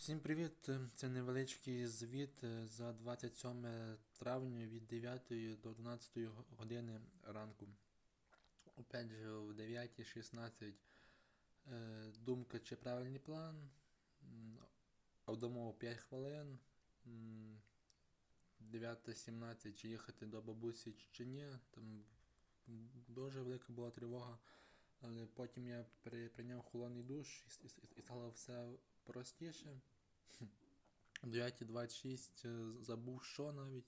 Всім привіт! Це невеличкий звіт е, за 27 травня від 9 до 11 години ранку. Опять же, в 9.16 е, думка чи правильний план. Обдумав 5 хвилин. М, 9.17 чи їхати до бабусі чи ні. Там дуже велика була тривога. Але потім я при, прийняв холодний душ і стало все простіше. О 9.26 е, забув що навіть.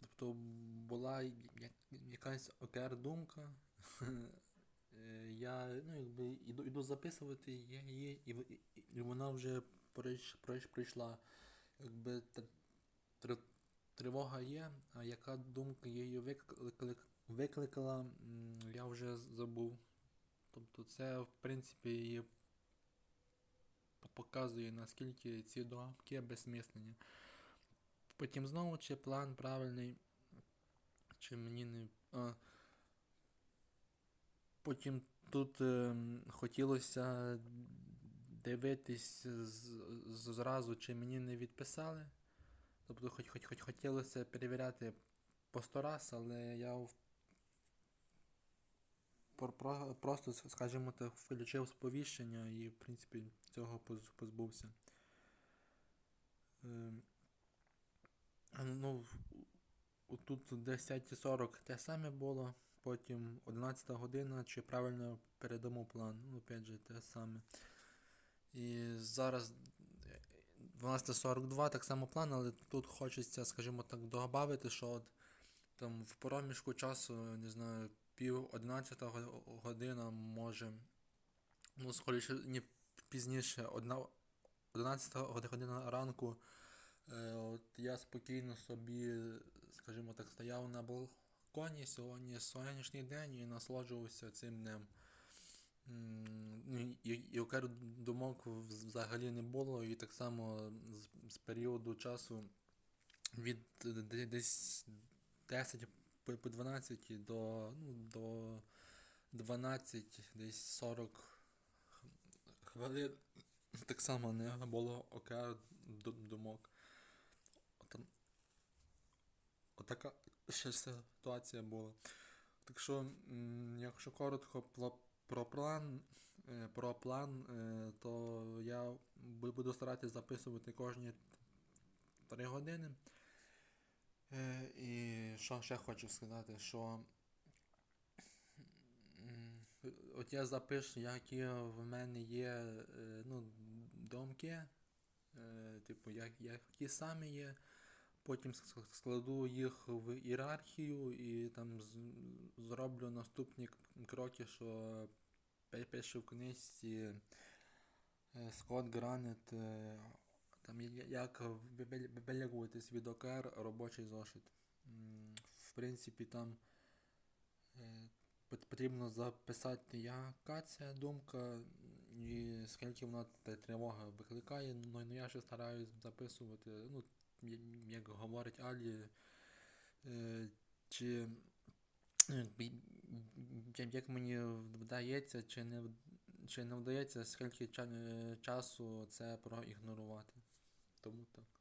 Тобто була якась окер думка. Е, Я ну, якби іду, іду записувати її, і, і, і вона вже прийш, прийш, прийшла. Якби тр- тривога є, а яка думка її виклик, викликала, я вже забув. Тобто це в принципі є показує, наскільки ці думки безсмислені. Потім знову, чи план правильний, чи мені не. А, потім тут ем, хотілося дивитись з- зразу, чи мені не відписали. Тобто хоч, хоч, хоч хотілося перевіряти по сто раз, але я просто, скажімо так, включив сповіщення і, в принципі, цього позбувся. Ем, Ну, тут 10.40 те саме було, потім 11 година, чи правильно передумав план. Ну, опять же, те саме. І зараз е, 12.42 так само план, але тут хочеться, скажімо так, додати, що от там в проміжку часу, не знаю, пів 11 година може, ну, скоріше, ні, пізніше, одна, 11 година ранку. Е, От я спокійно собі, скажімо так, стояв на балконі сьогодні сонячний день і насолоджувався цим днем. І, думок взагалі не було, і так само з, з періоду часу від де- десь 10 по по 12 до, ну, до 12, десь 40 хвилин. Так само не було окремо думок. От, отака ще ситуація була. Так що, якщо коротко про, про план, е, про план, е, то я буду старатися записувати кожні 3 години. Е, І що ще хочу сказати, що от я запишу, які в мене є е, ну, думки, е, типу, як, які самі є. Потім складу їх в ієрархію і там зроблю наступні кроки, що пише в книжці Скотт Гранет, там як вибел- від ОКР робочий зошит. В принципі, там е, потрібно записати, яка це думка і скільки вона тривога викликає. Ну, ну я ще стараюсь записувати, ну, як говорить Алі, е, чи я- як мені вдається, чи не, чи не вдається, скільки е, часу це проігнорувати. Тому так.